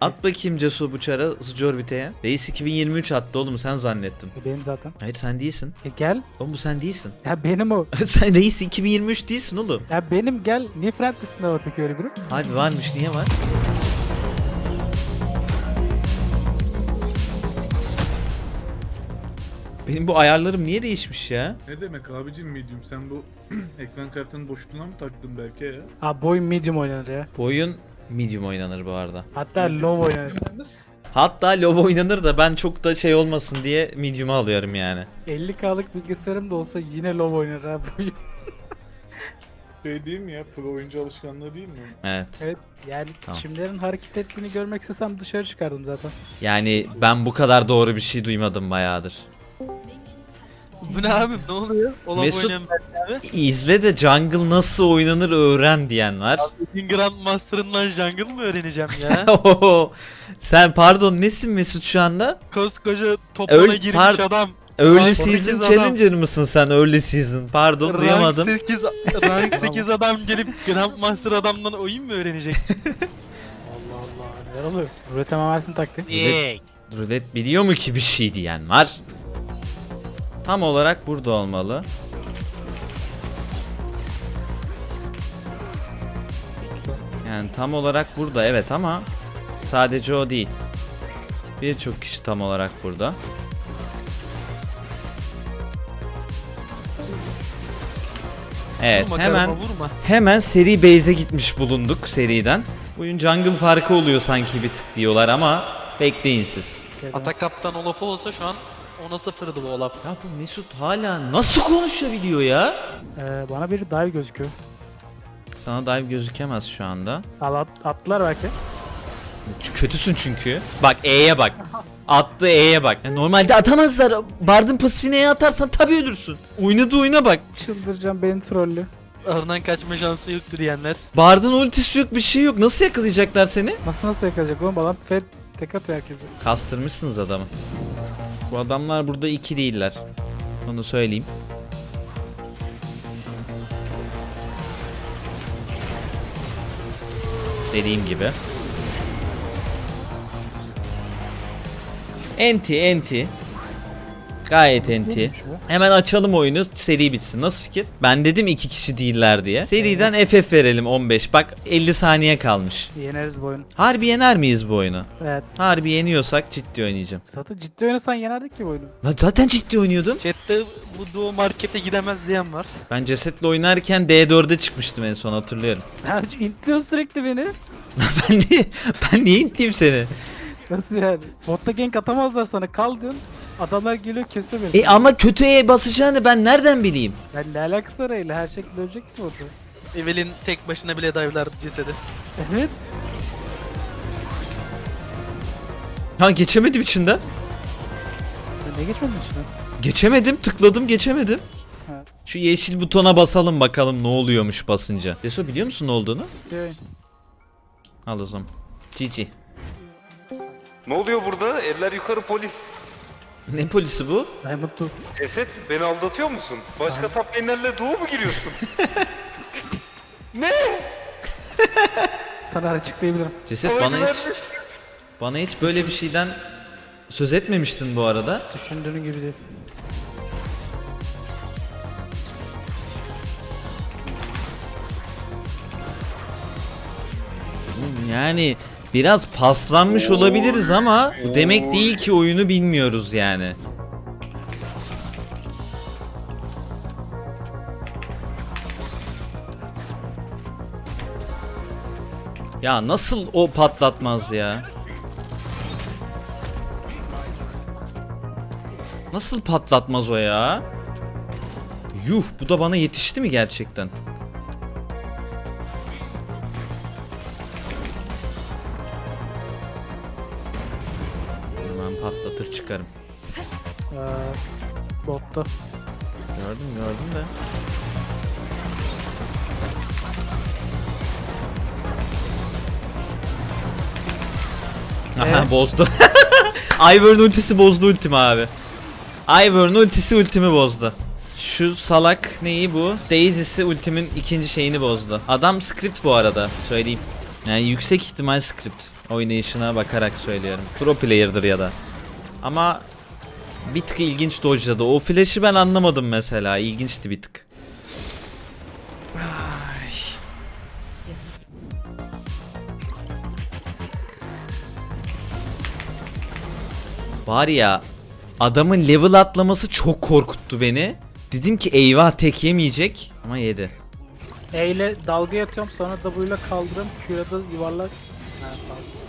At bakayım Cesu Buçar'a Sucu Orbite'ye. Reis 2023 attı oğlum sen zannettim. E, benim zaten. Hayır sen değilsin. E gel. Oğlum bu sen değilsin. Ya benim o. sen Reis 2023 değilsin oğlum. Ya benim gel. Niye friend listinde var peki öyle biri? Hadi varmış niye var? Benim bu ayarlarım niye değişmiş ya? Ne demek abicim medium sen bu ekran kartının boşluğuna mı taktın belki ya? Ha boy medium oynanır ya. Bu oyun medium oynanır bu arada. Hatta low oynanır. Hatta low oynanır da ben çok da şey olmasın diye medium'u alıyorum yani. 50k'lık bilgisayarım da olsa yine low oynar ha bu oyun. Şey değil mi ya pro oyuncu alışkanlığı değil mi? Evet. Evet yani Tamam. çimlerin hareket ettiğini görmek istesem dışarı çıkardım zaten. Yani ben bu kadar doğru bir şey duymadım bayağıdır. Bu ne abi ne oluyor? Olaf Mesut- abi. İzle de jungle nasıl oynanır öğren diyen var. Bugün Grandmaster'ından jungle mı öğreneceğim ya? Sen pardon nesin Mesut şu anda? Koskoca topuna Öl- girmiş par- adam. Early season 8 adam. challenger mısın sen early season? Pardon Rank duyamadım. 8, rank 8 adam gelip Grandmaster adamdan oyun mu öğrenecek? Allah Allah neler oluyor? Rulet hemen versin taktiği. Niye? Rulet biliyor mu ki bir şey diyen var. Tam olarak burada olmalı. Yani tam olarak burada evet ama sadece o değil. Birçok kişi tam olarak burada. Evet vurma hemen karıma, vurma. Hemen seri base'e gitmiş bulunduk seriden. Bugün jungle farkı oluyor sanki bir tık diyorlar ama bekleyin siz. Atak kaptan Olaf olsa şu an 10'a 0'dı bu Olaf. Ya bu Mesut hala nasıl konuşabiliyor ya? Ee, bana bir dive gözüküyor. Sana dive gözükemez şu anda. Al at, attılar belki. Kötüsün çünkü. Bak E'ye bak. Attı E'ye bak. Ya normalde atamazlar. Bardın pasifine E'ye atarsan tabii ölürsün. Oynadı oyuna bak. Çıldıracağım beni trollü. Aradan kaçma şansı yoktu diyenler. Bardın ultisi yok bir şey yok. Nasıl yakalayacaklar seni? Nasıl nasıl yakalayacak oğlum adam fed tek atıyor herkesi. Kastırmışsınız adamı. Bu adamlar burada iki değiller. Onu söyleyeyim. Dediğim gibi. Enti enti. Gayet enti. Hemen açalım oyunu seri bitsin. Nasıl fikir? Ben dedim iki kişi değiller diye. Seriden FF verelim 15. Bak 50 saniye kalmış. Yeneriz bu oyunu. Harbi yener miyiz bu oyunu? Evet. Harbi yeniyorsak ciddi oynayacağım. Zaten ciddi oynasan yenerdik ki bu oyunu. Lan zaten ciddi oynuyordum. Chatte bu duo markete gidemez diyen var. Ben cesetle oynarken D4'e çıkmıştım en son hatırlıyorum. Ya intliyor sürekli beni. ben niye ben niye intleyeyim seni? Nasıl yani? Botta gank atamazlar sana kal diyorsun. Adamlar geliyor kesiyor beni. E ama kötü E basacağını ben nereden bileyim? Yani ne alakası var öyle her şekilde ölecek ki orada. Evelyn tek başına bile dive'lar cesedi. Evet. Ha geçemedim içinden. Ya ne geçmedin içine? Geçemedim tıkladım geçemedim. Ha. Şu yeşil butona basalım bakalım ne oluyormuş basınca. Deso biliyor musun ne olduğunu? Oyun. Al o zaman. GG. Ne oluyor burada? Eller yukarı polis. Ne polisi bu? Diamond 2. Ceset beni aldatıyor musun? Başka top lane'lerle doğu mu giriyorsun? ne? Sana açıklayabilirim. Ceset Bana hiç bana hiç böyle bir şeyden söz etmemiştin bu arada. Düşündüğün gibi değil. Yani biraz paslanmış olabiliriz ama bu demek değil ki oyunu bilmiyoruz yani. Ya nasıl o patlatmaz ya? Nasıl patlatmaz o ya? Yuh bu da bana yetişti mi gerçekten? Patlatır çıkarım. Ee, botta. Gördüm gördüm de. Aha bozdu. Ivern ultisi bozdu ultimi abi. Ivern ultisi ultimi bozdu. Şu salak neyi bu? Daisy'si ultimin ikinci şeyini bozdu. Adam script bu arada söyleyeyim. Yani yüksek ihtimal script oynayışına bakarak söylüyorum. Pro player'dır ya da. Ama bir tık ilginç dojladı. O flash'ı ben anlamadım mesela. İlginçti bir tık. Ay. Var ya adamın level atlaması çok korkuttu beni. Dedim ki eyvah tek yemeyecek ama yedi. E ile dalga atıyorum sonra W ile kaldırıyorum. Q'ya da yuvarlak. Ha, tamam.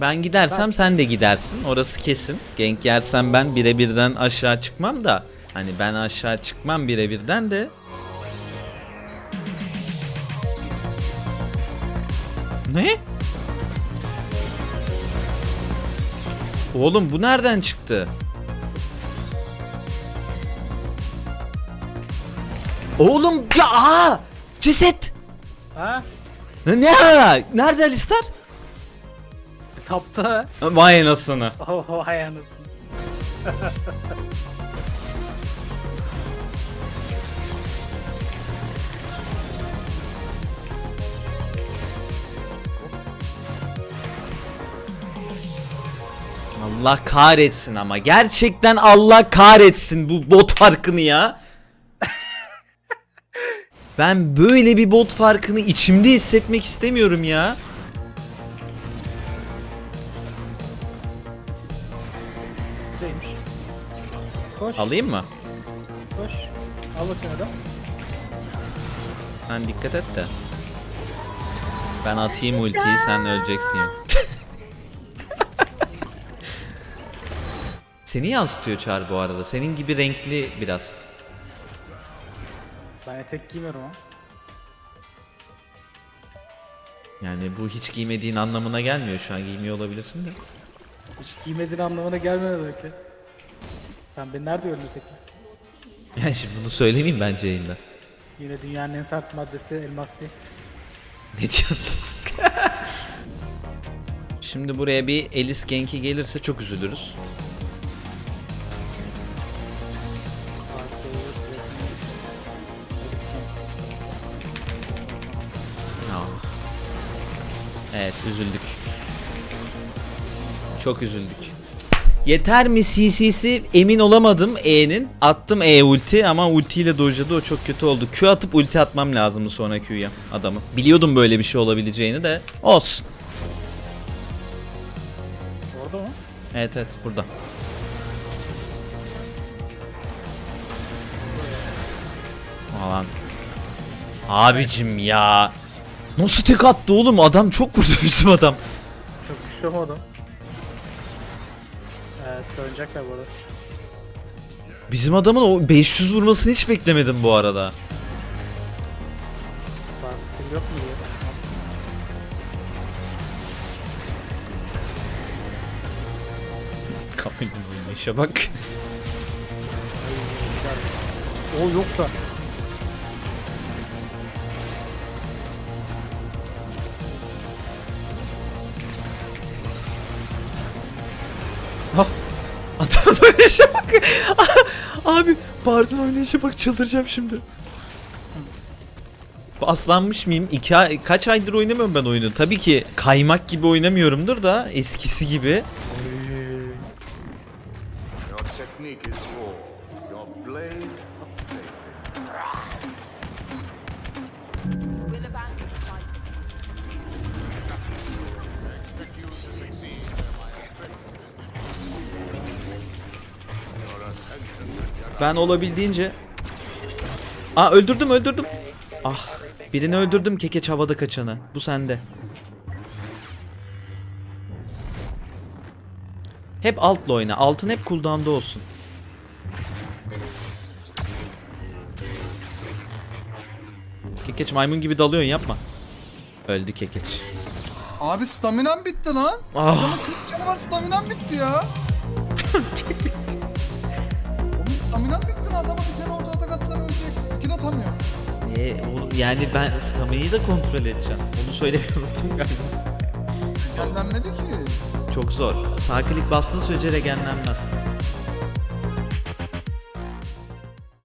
Ben gidersem sen de gidersin. Orası kesin. Genk yersem ben birebirden aşağı çıkmam da. Hani ben aşağı çıkmam birebirden de. Ne? Oğlum bu nereden çıktı? Oğlum ya aa! Ceset! Ha? Ne? Nerede Alistar? Tapta. Vay anasını. Oho hay anasını. Allah kahretsin ama gerçekten Allah kahretsin bu bot farkını ya. ben böyle bir bot farkını içimde hissetmek istemiyorum ya. Koş. Alayım mı? Koş. Al bakayım adam. Sen dikkat et de. Ben atayım ultiyi sen öleceksin ya. Seni yansıtıyor Çar bu arada. Senin gibi renkli biraz. Ben etek giymiyorum ama. Yani bu hiç giymediğin anlamına gelmiyor şu an. Giymiyor olabilirsin de. Hiç giymediğin anlamına gelmedi belki. Sen beni nerede gördün peki? Yani şimdi bunu söylemeyeyim bence yayında. Yine dünyanın en sert maddesi elmas değil. Ne diyorsun? Şimdi buraya bir Elis Genki gelirse çok üzülürüz. Evet üzüldük. Çok üzüldük. Yeter mi CC'si emin olamadım E'nin. Attım E ulti ama ultiyle dojladı o çok kötü oldu. Q atıp ulti atmam lazımdı sonra Q'ya adamı. Biliyordum böyle bir şey olabileceğini de. Olsun. Orada mı? Evet evet burada. Alan. Abicim ya. Nasıl tek attı oğlum? Adam çok vurdu bizim adam. Çok adam. Sığınacaklar bu arada. Bizim adamın o 500 vurmasını hiç beklemedim bu arada. Var bir sil yok mu diye. Kamil'in işe bak. O yoksa. Abi Bard'ın oynayışa bak çıldıracağım şimdi. Aslanmış mıyım? İki ay- kaç aydır oynamıyorum ben oyunu. Tabii ki kaymak gibi oynamıyorumdur da eskisi gibi. Your technique is Ben olabildiğince... Aa öldürdüm öldürdüm. Ah birini öldürdüm kekeç havada kaçanı. Bu sende. Hep altla oyna. Altın hep cooldown'da olsun. Kekeç maymun gibi dalıyorsun yapma. Öldü kekeç. Abi staminam bitti lan. Ah. Adamın 40 canı var staminam bitti ya. O- yani ben stamina'yı da kontrol edeceğim. Onu söylemeyi unuttum galiba. Engellenmedi ki. Çok zor. Sağ klik bastığın sürece regenlenmez.